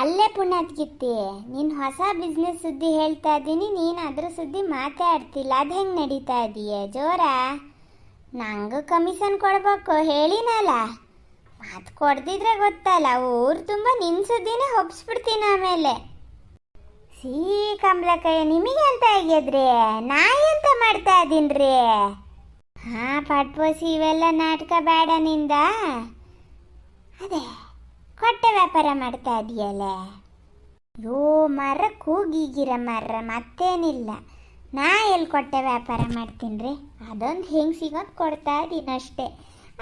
ಅಲ್ಲೇ ಪುಣ್ಯಾತ್ಗಿತ್ತಿ ನೀನು ಹೊಸ ಬಿಸ್ನೆಸ್ ಸುದ್ದಿ ಹೇಳ್ತಾ ಇದ್ದೀನಿ ನೀನು ಅದ್ರ ಸುದ್ದಿ ಮಾತಾಡ್ತಿಲ್ಲ, ಅದು ಹೆಂಗೆ ನಡೀತಾ ಇದೀಯ? ಜೋರ? ನಂಗೂ ಕಮಿಷನ್ ಕೊಡ್ಬೇಕು, ಹೇಳಿನಲ್ಲ. ಮಾತು ಕೊಡ್ದಿದ್ರೆ ಗೊತ್ತಲ್ಲ, ಊರು ತುಂಬ ನಿನ್ನ ಸುದ್ದಿನೇ ಹೊಪ್ಸ್ಬಿಡ್ತೀನಿ ಆಮೇಲೆ. ಸೀ ಕಮಲಕ್ಕಯ್ಯ ನಿಮಗೆ ಎಂತ ಆಗ್ಯದ್ರಿ? ನಾ ಎಂತ ಮಾಡ್ತಾ ಇದೀನ್ರಿ? ಹಾ, ಪಟ್ಪೋಸಿ, ಇವೆಲ್ಲ ನಾಟಕ ಬೇಡ ನಿಂದ. ಅದೇ. ಕೊಟ್ಟೆ ವ್ಯಾಪಾರ ಮಾಡ್ತಾ ಇದೆಯಲ್ಲ? ಯೋ, ಮರ ಕೂಗಿಗಿರ ಮರ, ಮತ್ತೇನಿಲ್ಲ. ನಾ ಎಲ್ಲಿ ಕೊಟ್ಟೆ ವ್ಯಾಪಾರ ಮಾಡ್ತೀನಿ ರೀ ಅದೊಂದು ಹೆಂಗೆ ಸಿಗೋದು ಕೊಡ್ತಾ ಇದ್ದೀನಿ ಅಷ್ಟೇ.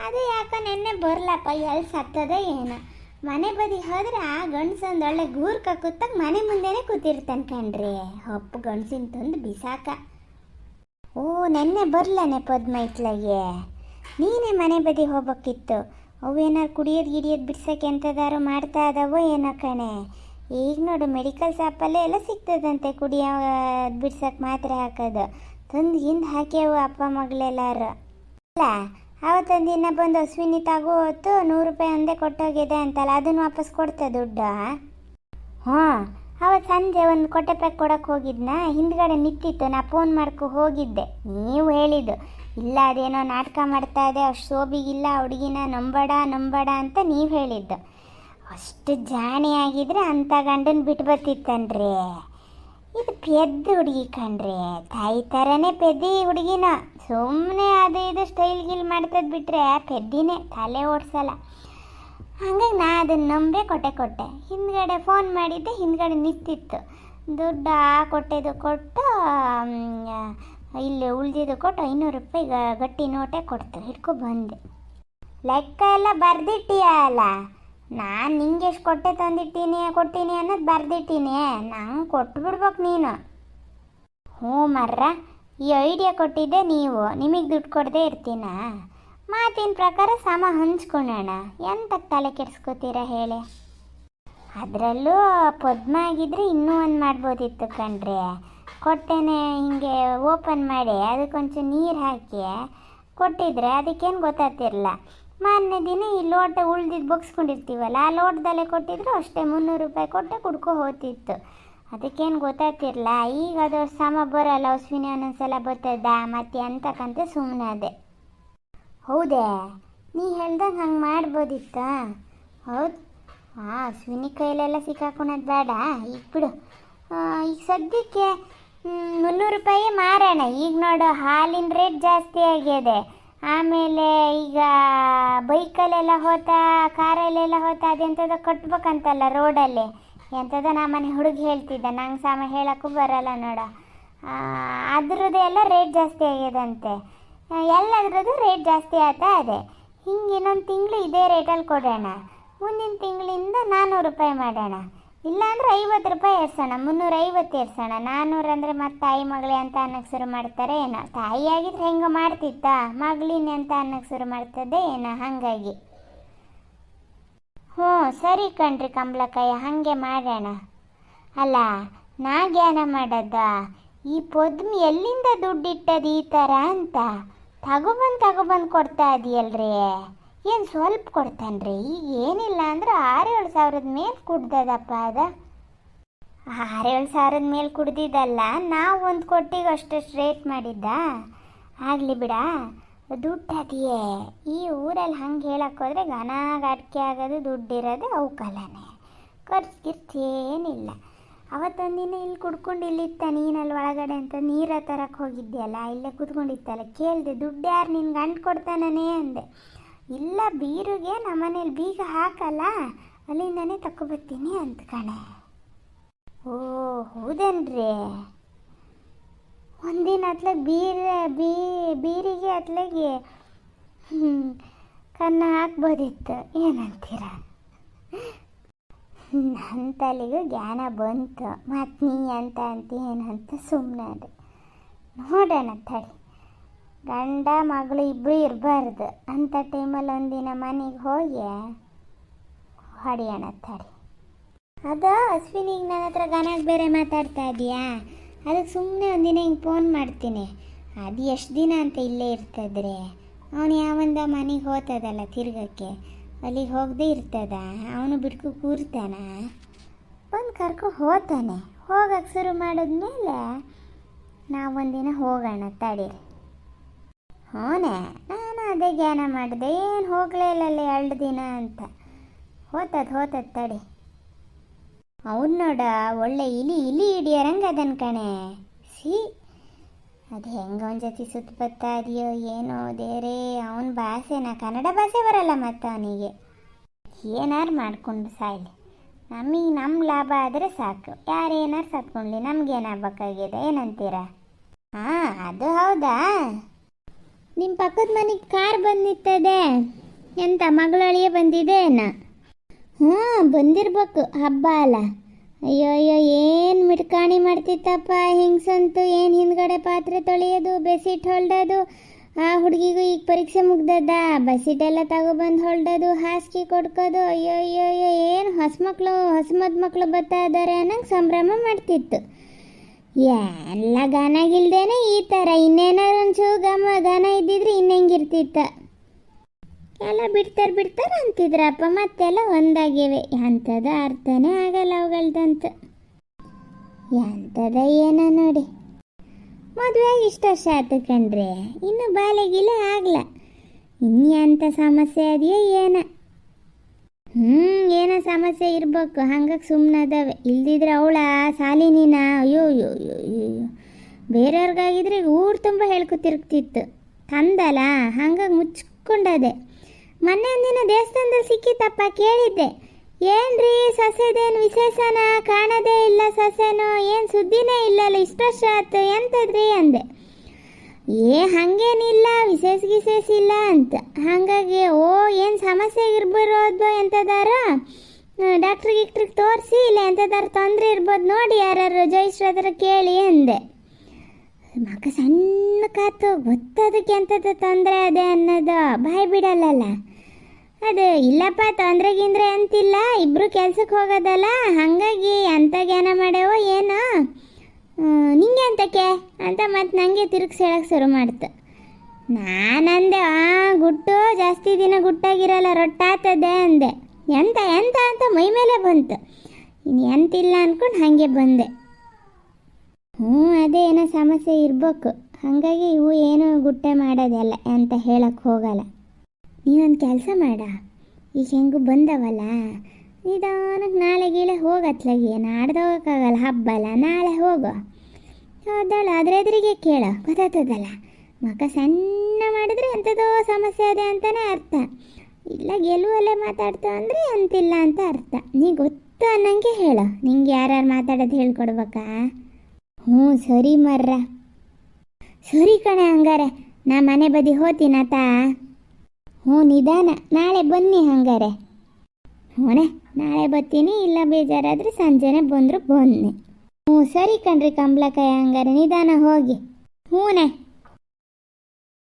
ಅದು ಯಾಕೋ ನೆನ್ನೆ ಬರಲಪ್ಪ ಎಲ್ಲಿ ಸತ್ತದ ಏನೋ. ಮನೆ ಬದಿ ಹೋದ್ರೆ ಆ ಗಂಡ್ಸೊಂದು ಒಳ್ಳೆ ಗೂರ್ ಕೂತಾಗ ಮನೆ ಮುಂದೆನೇ ಕೂತಿರ್ತಾನೆ ಕಣ್ರಿ. ಹೊಪ್ಪು ಗಂಡ್ಸಿನ ತಂದು ಬಿಸಾಕ. ಓ, ನೆನ್ನೆ ಬರಲನೆ ಪದ್ಮ ಇತ್ಲಾಗೆ ನೀನೇ ಮನೆ ಬದಿ ಹೋಗ್ಬೇಕಿತ್ತು. ಅವು ಏನಾರು ಕುಡಿಯೋದು ಗಿಡಿಯೋದು ಬಿಡ್ಸೋಕೆ ಎಂಥದಾರು ಮಾಡ್ತಾ ಇದಾವೋ ಏನೋ ಕಣೆ. ಈಗ ನೋಡು ಮೆಡಿಕಲ್ ಶಾಪಲ್ಲೇ ಎಲ್ಲ ಸಿಗ್ತದಂತೆ ಕುಡಿಯೋ ಬಿಡ್ಸೋಕೆ ಮಾತ್ರೆ ಹಾಕೋದು. ತಂದು ಹಿಂದೆ ಹಾಕ್ಯಾವು ಅಪ್ಪ ಮಗಳೆಲ್ಲಾರು. ಅಲ್ಲ, ಅವತ್ತೊಂದು ದಿನ ಬಂದು ಅಶ್ವಿನಿ ತಗೋ ಹೊತ್ತು ನೂರು ರೂಪಾಯಿ ಒಂದೇ ಕೊಟ್ಟೋಗಿದೆ ಅಂತಲ್ಲ, ಅದನ್ನು ವಾಪಸ್ ಕೊಡ್ತಾ ದುಡ್ಡು? ಹಾಂ ಅವತ್ತು ಸಂಜೆ ಒಂದು ಕೊಟ್ಟೆ ಪ್ಯಾಕ್ ಕೊಡಕ್ಕೆ ಹೋಗಿದ್ನ, ಹಿಂದ್ಗಡೆ ನಿಂತಿತ್ತು, ನಾ ಫೋನ್ ಮಾಡ್ಕೊ ಹೋಗಿದ್ದೆ. ನೀವು ಹೇಳಿದ್ದು, ಇಲ್ಲ, ಅದೇನೋ ನಾಟಕ ಮಾಡ್ತಾ ಇದೆ, ಅಷ್ಟು ಸೋಬಿಗಿಲ್ಲ ಹುಡುಗಿನ ನಂಬಡ ನಂಬಡ ಅಂತ ನೀವು ಹೇಳಿದ್ದು. ಅಷ್ಟು ಜಾಣಿ ಆಗಿದ್ರೆ ಅಂಥ ಗಂಡನ ಬಿಟ್ಟು ಬರ್ತಿತ್ತನ್ರಿ. ಇದು ಪೆದ್ದು ಹುಡುಗಿ ಕಣ್ರಿ. ತಾಯಿ ಥರನೇ ಪೆದ್ದಿ ಹುಡುಗಿನ. ಸುಮ್ಮನೆ ಅದು ಇದು ಸ್ಟೈಲ್ ಗಿಲ್ ಮಾಡ್ತದ್ ಬಿಟ್ರೆ ಪೆದ್ದಿನೇ, ತಲೆ ಓಡಿಸಲ್ಲ. ಹಂಗಾಗಿ ನಾ ಅದನ್ನು ನಂಬೆ ಕೊಟ್ಟೆ ಕೊಟ್ಟೆ. ಹಿಂದ್ಗಡೆ ಫೋನ್ ಮಾಡಿದ್ದೆ, ಹಿಂದ್ಗಡೆ ನಿಂತಿತ್ತು. ದುಡ್ಡು ಆ ಕೊಟ್ಟೆದು ಕೊಟ್ಟು ಇಲ್ಲಿ ಉಳ್ದಿದ್ದು ಕೊಟ್ಟು ಐನೂರು ರೂಪಾಯಿ ಗಟ್ಟಿ ನೋಟೆ ಕೊಡ್ತು. ಹಿಡ್ಕೊ ಬಂದೆ. ಲೆಕ್ಕ ಎಲ್ಲ ಬರ್ದಿಟ್ಟಿಯಲ್ಲ ನಾನು ನಿಂಗೆ ಎಷ್ಟು ಕೊಟ್ಟೆ ತಂದಿಟ್ಟೀನಿ, ಕೊಟ್ಟೀನಿ ಅನ್ನೋದು ಬರ್ದಿಟ್ಟೀನಿ. ನಂಗೆ ಕೊಟ್ಬಿಡ್ಬೇಕು ನೀನು. ಹ್ಞೂ ಮರ್ರ, ಈ ಐಡಿಯಾ ಕೊಟ್ಟಿದ್ದೆ ನೀವು. ನಿಮಗೆ ದುಡ್ಡು ಕೊಡದೆ ಇರ್ತೀನ? ಮಾತಿನ ಪ್ರಕಾರ ಸಮ ಹಂಚ್ಕೊಳ್ಳೋಣ ಎಂತ ತಲೆ ಕೆಡ್ಸ್ಕೊತೀರ ಹೇಳಿ. ಅದರಲ್ಲೂ ಪದ್ಮ ಆಗಿದ್ರೆ ಇನ್ನೂ ಒಂದು ಮಾಡ್ಬೋದಿತ್ತು ಕಣ್ರಿ. ಕೊಟ್ಟೆನೆ ಹಿಂಗೆ ಓಪನ್ ಮಾಡಿ ಅದಕ್ಕೊಂಚೂರು ನೀರು ಹಾಕಿ ಕೊಟ್ಟಿದ್ರೆ ಅದಕ್ಕೇನು ಗೊತ್ತಾಗ್ತಿರಲ್ಲ ಮಾರನೇ ದಿನ ಈ ಲೋಟ ಉಳ್ದಿದ್ದು ಬಗ್ಸ್ಕೊಂಡಿರ್ತೀವಲ್ಲ, ಆ ಲೋಟದಲ್ಲೇ ಕೊಟ್ಟಿದ್ರು ಅಷ್ಟೇ ಮುನ್ನೂರು ರೂಪಾಯಿ ಕೊಟ್ಟೆ ಕುಡ್ಕೊ ಹೋಗ್ತಿತ್ತು ಅದಕ್ಕೇನು ಗೊತ್ತಾಗ್ತಿರಲ್ಲ ಈಗ ಅದು ಸಮ ಬರಲ್ಲ ಅಶ್ವಿನಿ ಒಂದೊಂದ್ಸಲ ಬರ್ತದ, ಮತ್ತೆ ಅಂತಕ್ಕಂತ ಸುಮ್ಮನೆ ಅದೇ. ಹೌದೇ? ನೀ ಹೇಳ್ದಂಗೆ ಹಂಗೆ ಮಾಡ್ಬೋದಿತ್ತ? ಹೌದು? ಹಾಂ ಅಶ್ವಿನಿ ಕೈಲೆಲ್ಲ ಸಿಕ್ಕಾಕೊಳೋದು ಬೇಡ. ಈಗ ಬಿಡು. ಈಗ ಸದ್ಯಕ್ಕೆ ಮುನ್ನೂರು ರೂಪಾಯಿ ಮಾರೋಣ. ಈಗ ನೋಡು, ಹಾಲಿನ ರೇಟ್ ಜಾಸ್ತಿ ಆಗಿದೆ. ಆಮೇಲೆ ಈಗ ಬೈಕಲ್ಲೆಲ್ಲ ಹೋತಾ ಕಾರಲ್ಲೆಲ್ಲ ಹೋತಾ ಅದೆಂಥದ್ದು ಕಟ್ಬೇಕಂತಲ್ಲ ರೋಡಲ್ಲಿ. ಎಂಥದ ನಾ ಮನೆ ಹುಡುಗಿ ಹೇಳ್ತಿದ್ದ. ನಂಗೆ ಸಾಮ ಹೇಳೋಕ್ಕೂ ಬರಲ್ಲ ನೋಡ. ಅದ್ರದ್ದು ಎಲ್ಲ ರೇಟ್ ಜಾಸ್ತಿ ಆಗ್ಯದಂತೆ ಎಲ್ಲದ್ರದ್ದು ರೇಟ್ ಜಾಸ್ತಿ ಆಗ್ತಾ ಇದೆ. ಹಿಂಗೆ ಇನ್ನೊಂದು ತಿಂಗಳು ಇದೇ ರೇಟಲ್ಲಿ ಕೊಡೋಣ. ಮುಂದಿನ ತಿಂಗಳಿಂದ ನಾನ್ನೂರು ರೂಪಾಯಿ ಮಾಡೋಣ. ಇಲ್ಲಾಂದ್ರೆ ಐವತ್ತು ರೂಪಾಯಿ ಏರ್ಸೋಣ. ಮುನ್ನೂರ ಐವತ್ತು ಏರ್ಸೋಣ. ನಾನ್ನೂರು ಅಂದರೆ ಮತ್ತೆ ತಾಯಿ ಮಗಳೇ ಅಂತ ಅನ್ನಕ್ಕೆ ಶುರು ಮಾಡ್ತಾರೆ ಏನೋ. ತಾಯಿ ಆಗಿದ್ರೆ ಹೆಂಗೆ ಮಾಡ್ತಿತ್ತ? ಮಗಳಿನ ಅಂತ ಅನ್ನಕ್ಕೆ ಶುರು ಮಾಡ್ತದೆ ಏನೋ. ಹಾಗಾಗಿ. ಹ್ಞೂ, ಸರಿ ಕಣ್ರಿ ಕಮಲಕ್ಕಯ್ಯ ಹಾಗೆ ಮಾಡೋಣ. ಅಲ್ಲ ನಾ ಜ್ಞಾನ ಮಾಡೋದ? ಈ ಪೊದ್ಮಿ ಎಲ್ಲಿಂದ ದುಡ್ಡಿಟ್ಟದ ಈ ಥರ ಅಂತ? ತಗೊಬಂದು ತಗೊಬಂದು ಕೊಡ್ತಾ ಇದೆಯಲ್ರಿ? ಏನು ಸ್ವಲ್ಪ ಕೊಡ್ತಾನ್ರಿ? ಈಗ ಏನಿಲ್ಲ ಅಂದ್ರೆ ಆರು ಸಾವಿರದ ಮೇಲೆ ಕುಡ್ದದಪ್ಪ ಅದ. ಆರು ಏಳು ಸಾವಿರದ ಮೇಲೆ ಕುಡ್ದಿದ್ದಲ್ಲ, ನಾವು ಒಂದು ಕೊಟ್ಟಿಗೆ ಅಷ್ಟಷ್ಟು ರೇಟ್ ಮಾಡಿದ್ದ? ಆಗಲಿ ಬಿಡ. ದುಡ್ಡು ಅದೆಯೇ. ಈ ಊರಲ್ಲಿ ಹಂಗೆ ಹೇಳಕ್ಕೆ ಹೋದ್ರೆ ಘನ ಅಡಿಕೆ ಆಗೋದು ದುಡ್ಡಿರೋದು ಅವಕಲನೆ. ಖರ್ಚು ಏನಿಲ್ಲ. ಅವತ್ತೊಂದಿನ ಇಲ್ಲಿ ಕುಡ್ಕೊಂಡು ಇಲ್ಲಿತ್ತ ನೀನಲ್ಲಿ ಒಳಗಡೆ ಅಂತ ನೀರ ತರಕ್ಕೆ ಹೋಗಿದ್ದೆಯಲ್ಲ ಇಲ್ಲೇ ಕೂತ್ಕೊಂಡಿತ್ತಲ್ಲ, ಕೇಳಿದೆ, ದುಡ್ಡು ಯಾರು ನಿನ್ಗೆ ಗಂಟು ಕೊಡ್ತಾನೇ ಅಂದೆ. ಇಲ್ಲ ಬೀರುಗೆ ನಮ್ಮನೇಲಿ ಬೀಗ ಹಾಕಲ್ಲ, ಅಲ್ಲಿಂದನೇ ತಗೊಬರ್ತೀನಿ ಅಂತ ಕಣೆ. ಓ, ಹೌದೇನ್ರಿ? ಒಂದಿನ ಅತ್ಲಾಗ ಬೀರ ಬೀ, ಬೀರಿಗೆ ಅತ್ಲಾಗೆ ಕನ್ನ ಹಾಕ್ಬೋದಿತ್ತು, ಏನಂತೀರ? ನನ್ನ ತಲೆಗೂ ಜ್ಞಾನ ಬಂತು. ಮತ್ತು ನೀ ಅಂತ ಅಂತ ಸುಮ್ಮನೆ ಅದು ನೋಡೋಣ ತಡಿ. ಗಂಡ ಮಗಳು ಇಬ್ಬರು ಇರಬಾರ್ದು. ಅಂಥ ಟೈಮಲ್ಲಿ ಒಂದಿನ ಮನೆಗೆ ಹೋಗಿ ಹೊಡೆಯೋಣ ತಡಿ. ಅದು ಅಶ್ವಿನಿಗೆ ನನ್ನ ಹತ್ರ ಗನಾಗ ಬೇರೆ ಮಾತಾಡ್ತಾ ಇದೆಯಾ? ಅದಕ್ಕೆ ಸುಮ್ಮನೆ ಒಂದಿನ ಹಿಂಗೆ ಫೋನ್ ಮಾಡ್ತೀನಿ. ಅದು ಎಷ್ಟು ದಿನ ಅಂತ ಇಲ್ಲೇ ಇರ್ತದ್ರೆ? ಅವನು ಯಾವಂದ ಮನೆಗೆ ಹೋಗ್ತದಲ್ಲ ತಿರ್ಗಕ್ಕೆ? ಅಲ್ಲಿಗೆ ಹೋಗದೆ ಇರ್ತದ. ಅವನು ಬಿಡ್ಕು ಕೂರ್ತಾನ. ಬಂದು ಕರ್ಕೊ ಹೋತಾನೆ. ಹೋಗಕ್ಕೆ ಶುರು ಮಾಡಿದ್ಮೇಲೆ ನಾವೊಂದಿನ ಹೋಗೋಣ ತಡೀರಿ ಹೋನೆ. ನಾನು ಅದೇ ಜ್ಞಾನ ಮಾಡಿದೆ. ಏನು ಹೋಗಲೇ ಇಲ್ಲಲ್ಲ ಎರಡು ದಿನ ಅಂತ. ಹೋತದ್ ಹೋತದ್ ತಡಿ. ಅವ್ನು ನೋಡ ಒಳ್ಳೆ ಇಲಿ ಇಲಿ ಹಿಡಿಯೋರಂಗೆ ಅದನ್ ಕಣೆ. ಸಿ ಅದು ಹೆಂಗೆ ಅವನ ಜೊತೆ ಸುತ್ತ ಬರ್ತಾ ಇದೆಯೋ ಏನೋ ದೇರೇ ಅವನ ಭಾಷೆನ ಕನ್ನಡ ಭಾಷೆ ಬರಲ್ಲ ಮತ್ತು ಅವನಿಗೆ. ಏನಾರು ಮಾಡ್ಕೊಂಡು ಸಾಯ್ಲಿ. ನಮಗೆ ನಮ್ಮ ಲಾಭ ಆದರೆ ಸಾಕು. ಯಾರೇನಾರು ಸತ್ಕೊಂಡ್ಲಿ ನಮ್ಗೇನಾಗಬೇಕಾಗಿದೆ ಏನಂತೀರ? ಹಾಂ, ಅದು ಹೌದಾ? ನಿಮ್ಮ ಪಕ್ಕದ ಮನೆಗೆ ಕಾರ್ ಬಂದಿತ್ತದೆ. ಎಂತ ಮಗಳಳಿಯೇ ಬಂದಿದೆ ಏನ? ಹ್ಞೂ ಬಂದಿರ್ಬೇಕು, ಹಬ್ಬ ಅಲ್ಲ. ಅಯ್ಯೋ ಅಯ್ಯೋ ಏನು ಮಿಟ್ಕಾಣಿ ಮಾಡ್ತಿತ್ತಪ್ಪ? ಹಿಂಗ್ಸಂತು ಏನು ಹಿಂದ್ಗಡೆ ಪಾತ್ರೆ ತೊಳೆಯೋದು ಬೆಸಿಟ್ ಹೊಲ್ಡೋದು? ಆ ಹುಡುಗಿಗೂ ಈಗ ಪರೀಕ್ಷೆ ಮುಗ್ದದ? ಬಸಿಟೆಲ್ಲ ತಗೊಬಂದು ಹೊಲ್ಡೋದು, ಹಾಸಿಗೆ ಕೊಡ್ಕೋದು? ಅಯ್ಯೋ ಅಯ್ಯೋ ಅಯ್ಯೋ ಏನು ಹೊಸ ಮಕ್ಕಳು ಹೊಸ ಮಕ್ಕಳು ಬರ್ತಾ ಇದ್ದಾರೆ ಅನ್ನಂಗೆ ಸಂಭ್ರಮ ಮಾಡ್ತಿತ್ತು. ಎಲ್ಲ ಗಾನಾಗಿಲ್ದೇನೆ ಈ ಥರ ಇನ್ನೇನಾರು ಒಂಚೂರು ಗಮ ಗಾನ ಇದ್ದಿದ್ರೆ ಇನ್ನೆಂಗಿರ್ತಿತ್ತ ಎಲ್ಲ ಬಿಡ್ತಾರೆ ಬಿಡ್ತಾರೆ ಅಂತಿದ್ರಪ್ಪ, ಮತ್ತೆಲ್ಲ ಒಂದಾಗಿವೆ ಎಂಥದ ಅರ್ಥನೇ ಆಗಲ್ಲ ಅವುಗಳ್ದಂತ. ಎಂಥದ ಏನೋ ನೋಡಿ. ಮದುವೆ ಇಷ್ಟು ವರ್ಷ ಆಯ್ತು ಕಣ್ರಿ, ಇನ್ನು ಬಾಲೆಗಿಲೆ ಆಗ್ಲ. ಇನ್ನೆಂಥ ಸಮಸ್ಯೆ ಅದೆಯೋ ಏನ. ಹ್ಞೂ ಏನೋ ಸಮಸ್ಯೆ ಇರ್ಬೇಕು ಹಂಗಾಗಿ ಸುಮ್ಮನದವೆ ಇಲ್ದಿದ್ರೆ ಅವಳ ಸಾಲಿನಿನ, ಅಯ್ಯೋ ಅಯ್ಯೋ ಅಯ್ಯೋ ಅಯ್ಯೋ ಬೇರೆಯವ್ರಿಗಾಗಿದ್ರೆ ಊರು ತುಂಬ ಹೇಳ್ಕೊತಿರ್ತಿತ್ತು. ತಂದಲ್ಲ ಹಂಗಾಗಿ ಮುಚ್ಕೊಂಡದೆ. ಮೊನ್ನೆ ಒಂದಿನ ದೇವಸ್ಥಾನದಲ್ಲಿ ಸಿಕ್ಕಿತಪ್ಪ ಕೇಳಿದ್ದೆ. ಏನ್ರಿ ಸಸ್ಯದೇನು ವಿಶೇಷನ? ಕಾಣದೇ ಇಲ್ಲ ಸಸ್ಯನೋ? ಏನು ಸುದ್ದಿನೇ ಇಲ್ಲಲ್ಲ ಇಷ್ಟು ವರ್ಷ ಆಯ್ತು ಎಂತದ್ರಿ ಅಂದೆ. ಏ, ಹಂಗೇನಿಲ್ಲ, ವಿಶೇಷ ಗಿಶೇಷ ಇಲ್ಲ ಅಂತ. ಹಾಗಾಗಿ, ಓ, ಏನು ಸಮಸ್ಯೆ ಇರ್ಬಿರೋದು ಎಂತದಾರ? ಡಾಕ್ಟ್ರಿಗೆ ಗಿಕ್ಟ್ರಿಗೆ ತೋರಿಸಿ, ಇಲ್ಲ ಎಂತದಾರ ತೊಂದರೆ ಇರ್ಬೋದು ನೋಡಿ ಯಾರು ಹತ್ರ ಕೇಳಿ ಅಂದೆ. ಮಗ ಸಣ್ಣ ಕಾತು ಗೊತ್ತದಕ್ಕೆ ಎಂಥದ್ದು ತೊಂದರೆ ಅದೇ ಅನ್ನೋದು ಬಾಯಿ ಬಿಡಲ್ಲಲ್ಲ. ಅದು ಇಲ್ಲಪ್ಪ, ತೊಂದರೆ ಗಿಂದ್ರೆ ಅಂತಿಲ್ಲ, ಇಬ್ರು ಕೆಲ್ಸಕ್ಕೆ ಹೋಗೋದಲ್ಲ, ಹಾಗಾಗಿ ಜ್ಞಾನ ಮಾಡ್ಯಾವೋ ಏನೋ. ನಿಂಗೆ ಅಂತಕ್ಕೆ ಅಂತ ಮತ್ತೆ ನನಗೆ ತಿರುಗಿಸಿ ಹೇಳಕ್ಕೆ ಶುರು ಮಾಡ್ತು. ನಾನಂದೆ, ಆ, ಗುಟ್ಟು, ಜಾಸ್ತಿ ದಿನ ಗುಟ್ಟಾಗಿರಲ್ಲ, ರೊಟ್ಟಾತದೆ ಅಂದೆ. ಎಂತ ಎಂತ ಅಂತ ಮೈ ಮೇಲೆ ಬಂತು. ಇನ್ನು ಎಂತಿಲ್ಲ ಅಂದ್ಕೊಂಡು ಹಾಗೆ ಬಂದೆ. ಹ್ಞೂ, ಅದೇ ಏನೋ ಸಮಸ್ಯೆ ಇರ್ಬೇಕು. ಹಾಗಾಗಿ ಇವು ಏನು ಗುಟ್ಟೆ ಮಾಡೋದಲ್ಲ ಅಂತ ಹೇಳಕ್ಕೆ ಹೋಗಲ್ಲ. ನೀನೊಂದು ಕೆಲಸ ಮಾಡ. ಈಗ ಹೆಂಗು ಬಂದವಲ್ಲ? ನಿಧಾನಕ್ಕೆ ನಾಳೆ ಗೀಳೆ ಹೋಗತ್ಲಾಗಿ. ನಾಡ್ದು ಹೋಗೋಕ್ಕಾಗಲ್ಲ ಹಬ್ಬ ಅಲ್ಲ ನಾಳೆ ಹೋಗು. ಹೌದಲ್ಲ ಅದ್ರ ಎದುರಿಗೆ ಕೇಳು. ಗೊತ್ತಾಗ್ತದಲ್ಲ? ಮಕ ಸಣ್ಣ ಮಾಡಿದ್ರೆ ಎಂಥದೋ ಸಮಸ್ಯೆ ಇದೆ ಅಂತಲೇ ಅರ್ಥ. ಇಲ್ಲ, ಗೆಲುವಲ್ಲೇ ಮಾತಾಡ್ತಾ ಅಂದರೆ ಅಂತಿಲ್ಲ ಅಂತ ಅರ್ಥ. ನೀ ಗೊತ್ತು ಅನ್ನಂಗೆ ಹೇಳು. ನಿಂಗೆ ಯಾರ್ಯಾರು ಮಾತಾಡೋದು ಹೇಳ್ಕೊಡ್ಬೇಕಾ? ಹ್ಞೂ, ಸರಿ ಮರ್ರ. ಸರಿ ಕಣೆ ಹಂಗಾರೆ. ನಾ ಮನೆ ಬದಿ ಹೋತೀನತ ಹ್ಞೂ, ನಿಧಾನ. ನಾಳೆ ಬನ್ನಿ ಹಂಗಾರೆ. ಹ್ಞೂನೆ ನಾಳೆ ಬರ್ತೀನಿ, ಇಲ್ಲ ಬೇಜಾರಾದರೆ ಸಂಜೆನೆ ಬಂದರು ಬನ್ನಿ. ಹ್ಞೂ, ಸರಿ ಕಣ್ರಿ ಕಂಬ್ಲಕಾಯಿ ಹಂಗಾರೆ. ನಿಧಾನ ಹೋಗಿ. ಹ್ಞೂನೆ